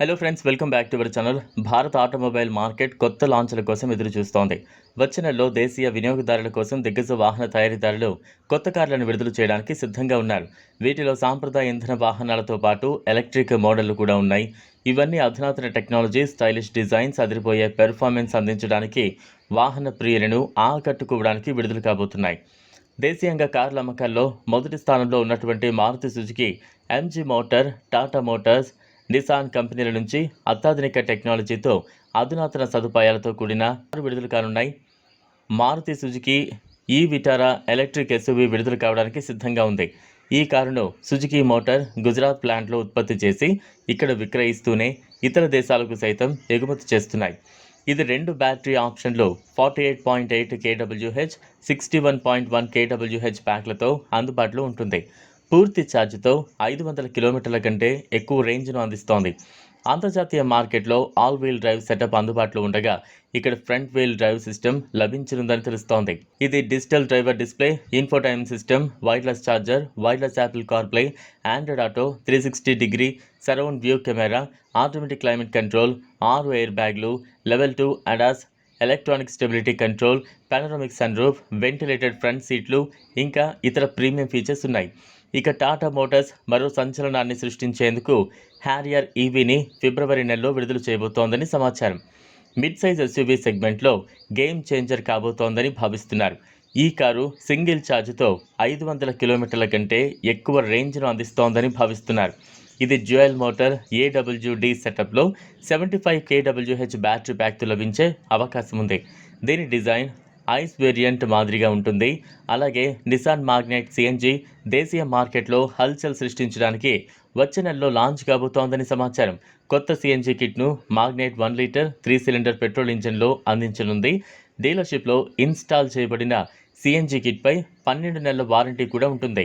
Hello friends welcome back to our channel Bharat automobile market కొత్త లాంచ్ల కోసం ఎదురు చూస్తోంది. వచ్చే నెలలో దేశీయ వినియోగదారుల కోసం దిగ్గజ వాహన తయారీదారులు కొత్త కార్లను విడుదల చేయడానికి సిద్ధంగా ఉన్నారు. వీటిలో సాంప్రదాయ ఇంధన వాహనాలతో పాటు ఎలక్ట్రిక్ మోడళ్ళు కూడా ఉన్నాయి. ఇవన్నీ అధునాతన టెక్నాలజీ స్టైలిష్ డిజైన్స్ అదిరిపోయే పెర్ఫార్మెన్స్ అందించడానికి వాహన ప్రియులను ఆకట్టుకోవడానికి విడుదల కాబోతున్నాయి. దేశీయంగా కార్ల అమ్మకాల్లో మొదటి స్థానంలో ఉన్నటువంటి Maruti Suzuki MG Motor Tata Motors Nissan కంపెనీల నుంచి అత్యాధునిక టెక్నాలజీతో అధునాతన సదుపాయాలతో కూడిన కారు విడుదల కానున్నాయి. Maruti Suzuki e Vitara electric SUV విడుదల కావడానికి సిద్ధంగా ఉంది. ఈ కారును సుజుకి మోటార్ గుజరాత్ ప్లాంట్లో ఉత్పత్తి చేసి ఇక్కడ విక్రయిస్తూనే ఇతర దేశాలకు సైతం ఎగుమతి చేస్తున్నాయి. ఇది రెండు బ్యాటరీ ఆప్షన్లు forty eight point eight K W H sixty one point one K W H ప్యాక్లతో అందుబాటులో ఉంటుంది. పూర్తి ఛార్జ్తో ఐదు వందల కిలోమీటర్ల కంటే ఎక్కువ రేంజ్ను అందిస్తోంది. అంతర్జాతీయ మార్కెట్లో ఆల్ వీల్ డ్రైవ్ సెటప్ అందుబాటులో ఉండగా ఇక్కడ ఫ్రంట్ వీల్ డ్రైవ్ సిస్టమ్ లభించనుందని తెలుస్తోంది. ఇది digital driver display infotainment system wireless charger wireless Apple CarPlay Android Auto three sixty degree surround view camera automatic climate control ఆరు ఎయిర్ బ్యాగ్లు level two ADAS electronic stability control panoramic sunroof ventilated front సీట్లు ఇంకా ఇతర premium features ఉన్నాయి. ఇక Tata Motors మరో సంచలనాన్ని సృష్టించేందుకు Harrier ఈవీని ఫిబ్రవరి నెలలో విడుదల చేయబోతోందని సమాచారం. మిడ్ సైజ్ ఎస్యూవీ సెగ్మెంట్లో గేమ్ చేంజర్ కాబోతోందని భావిస్తున్నారు. ఈ కారు సింగిల్ ఛార్జ్తో ఐదు వందల కిలోమీటర్ల కంటే ఎక్కువ రేంజ్ను అందిస్తోందని భావిస్తున్నారు. ఇది జ్యుయల్ మోటార్ ఏడబ్ల్యూడి సెటప్లో సెవెంటీ ఫైవ్ కేడబ్ల్యూహెచ్ బ్యాటరీ ప్యాక్తో లభించే అవకాశం ఉంది దీని డిజైన్ ఐస్ వేరియంట్ మాదిరిగా ఉంటుంది. అలాగే నిసాన్ మాగ్నెట్ సిఎన్జి దేశీయ మార్కెట్లో హల్చల్ సృష్టించడానికి వచ్చే నెలలో లాంచ్ కాబోతోందని సమాచారం. కొత్త CNG కిట్ను Magnite one litre three cylinder petrol ఇంజన్లో అందించనుంది. డీలర్షిప్లో ఇన్స్టాల్ చేయబడిన సిఎన్జి కిట్పై పన్నెండు నెలల వారంటీ కూడా ఉంటుంది.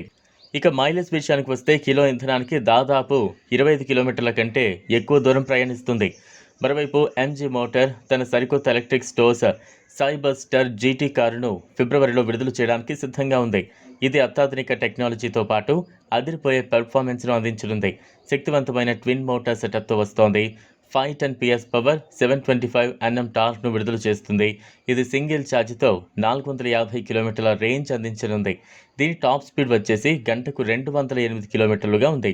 ఇక మైలేజ్ విషయానికి వస్తే కిలో ఇంధనానికి దాదాపు ఇరవై ఐదు కిలోమీటర్ల కంటే ఎక్కువ దూరం ప్రయాణిస్తుంది. మరోవైపు ఎంజీ మోటార్ తన సరికొత్త electric stores Cyberster GT కారును ఫిబ్రవరిలో విడుదల చేయడానికి సిద్ధంగా ఉంది. ఇది అత్యాధునిక టెక్నాలజీతో పాటు అదిరిపోయే పెర్ఫార్మెన్స్ను అందించనుంది. శక్తివంతమైన ట్విన్ మోటార్ సెటప్తో వస్తోంది. Five ten PS power seven twenty five NM టార్క్ను విడుదల చేస్తుంది. ఇది సింగిల్ ఛార్జ్తో నాలుగు వందల యాభై కిలోమీటర్ల రేంజ్ అందించనుంది. దీని టాప్ స్పీడ్ వచ్చేసి గంటకు రెండు వందల ఎనిమిది కిలోమీటర్లుగా ఉంది.